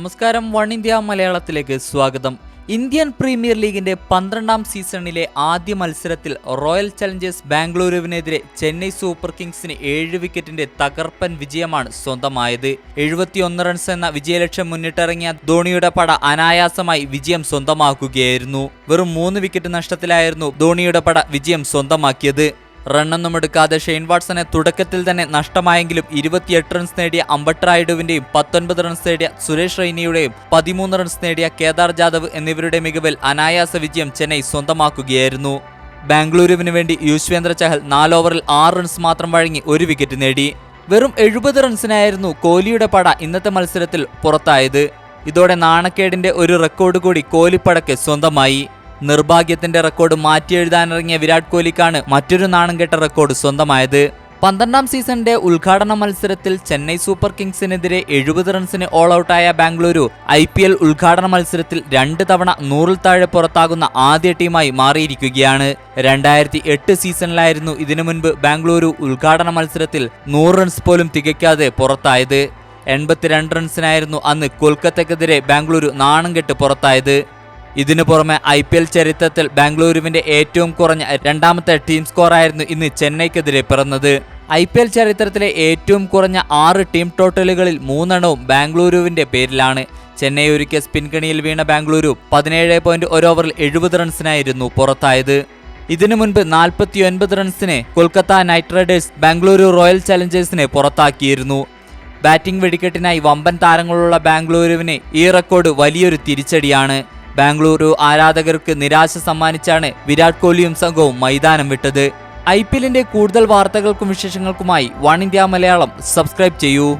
നമസ്കാരം one India മലയാളത്തിലേക്ക് സ്വാഗതം. ഇന്ത്യൻ പ്രീമിയർ ലീഗിന്റെ പന്ത്രണ്ടാം സീസണിലെ ആദ്യ മത്സരത്തിൽ റോയൽ ചലഞ്ചേഴ്സ് ബാംഗ്ലൂരുവിനെതിരെ ചെന്നൈ സൂപ്പർ കിങ്സിന് ഏഴ് വിക്കറ്റിന്റെ തകർപ്പൻ വിജയമാണ് സ്വന്തമായത്. എഴുപത്തിയൊന്ന് റൺസ് എന്ന വിജയലക്ഷ്യം മുന്നിട്ടിറങ്ങിയ ധോണിയുടെ പട അനായാസമായി വിജയം സ്വന്തമാക്കുകയായിരുന്നു. വെറും മൂന്ന് വിക്കറ്റ് നഷ്ടത്തിലായിരുന്നു ധോണിയുടെ പട വിജയം സ്വന്തമാക്കിയത്. റണ്ണൊന്നും എടുക്കാതെ ഷെയ്ൻ വാട്സനെ തുടക്കത്തിൽ തന്നെ നഷ്ടമായെങ്കിലും ഇരുപത്തിയെട്ട് റൺസ് നേടിയ അമ്പട്ട് റായിഡുവിന്റെയും പത്തൊൻപത് റൺസ് നേടിയ സുരേഷ് റെയ്നയുടെയും പതിമൂന്ന് റൺസ് നേടിയ കേദാർ ജാദവ് എന്നിവരുടെ മികവിൽ അനായാസ വിജയം ചെന്നൈ സ്വന്തമാക്കുകയായിരുന്നു. ബാംഗ്ലൂരുവിന് വേണ്ടി യുശ്വേന്ദ്ര ചഹൽ നാല് ഓവറിൽ ആറ് റൺസ് മാത്രം വഴങ്ങി ഒരു വിക്കറ്റ് നേടി. വെറും എഴുപത് റൺസിനായിരുന്നു കോഹ്ലിയുടെ പട ഇന്നത്തെ മത്സരത്തിൽ പുറത്തായത്. ഇതോടെ നാണക്കേടിന്റെ ഒരു റെക്കോർഡ് കൂടി കോഹ്ലിപ്പടയ്ക്ക് സ്വന്തമായി. നിർഭാഗ്യത്തിന്റെ റെക്കോർഡ് മാറ്റിയെഴുതാനിറങ്ങിയ വിരാട് കോഹ്ലിക്കാണ് മറ്റൊരു നാണം കെട്ട റെക്കോർഡ് സ്വന്തമായത്. പന്ത്രണ്ടാം സീസണിന്റെ ഉദ്ഘാടന മത്സരത്തിൽ ചെന്നൈ സൂപ്പർ കിങ്സിനെതിരെ എഴുപത് റൺസിന് ഓൾ ഔട്ടായ ബാംഗ്ലൂരു ഐ പി എൽ ഉദ്ഘാടന മത്സരത്തിൽ രണ്ട് തവണ നൂറിൽ താഴെ പുറത്താകുന്ന ആദ്യ ടീമായി മാറിയിരിക്കുകയാണ്. രണ്ടായിരത്തി എട്ട് സീസണിലായിരുന്നു ഇതിനു മുൻപ് ബാംഗ്ലൂരു ഉദ്ഘാടന മത്സരത്തിൽ നൂറ് റൺസ് പോലും തികയ്ക്കാതെ പുറത്തായത്. എൺപത്തിരണ്ട് റൺസിനായിരുന്നു അന്ന് കൊൽക്കത്തക്കെതിരെ ബാംഗ്ലൂരു നാണം കെട്ട് പുറത്തായത്. ഇതിനു പുറമെ ഐ പി എൽ ചരിത്രത്തിൽ ബാംഗ്ലൂരുവിന്റെ ഏറ്റവും കുറഞ്ഞ രണ്ടാമത്തെ ടീം സ്കോറായിരുന്നു ഇന്ന് ചെന്നൈക്കെതിരെ പിറന്നത്. ഐ പി എൽ ചരിത്രത്തിലെ ഏറ്റവും കുറഞ്ഞ ആറ് ടീം ടോട്ടലുകളിൽ മൂന്നെണ്ണവും ബാംഗ്ലൂരുവിന്റെ പേരിലാണ്. ചെന്നൈ ഒരുക്കിയ സ്പിൻകണിയിൽ വീണ ബാംഗ്ലൂരു പതിനേഴ് പോയിന്റ് ഒരു ഓവറിൽ എഴുപത് റൺസിനായിരുന്നു പുറത്തായത്. ഇതിനു മുൻപ് നാൽപ്പത്തിയൊൻപത് റൺസിനെ Kolkata Knight Riders Bengaluru Royal ചലഞ്ചേഴ്സിനെ പുറത്താക്കിയിരുന്നു. ബാറ്റിംഗ് വെടിക്കെട്ടിനായി വമ്പൻ താരങ്ങളുള്ള ബാംഗ്ലൂരുവിന് ഈ റെക്കോർഡ് വലിയൊരു തിരിച്ചടിയാണ്. ബാംഗ്ലൂരു ആരാധകർക്ക് നിരാശ സമ്മാനിച്ചാണ് വിരാട് കോഹ്ലിയും സംഘവും മൈതാനം വിട്ടത്. ഐ കൂടുതൽ വാർത്തകൾക്കും വിശേഷങ്ങൾക്കുമായി വൺ ഇന്ത്യ മലയാളം. സബ്സ്ക്രൈബ് ചെയ്യൂ.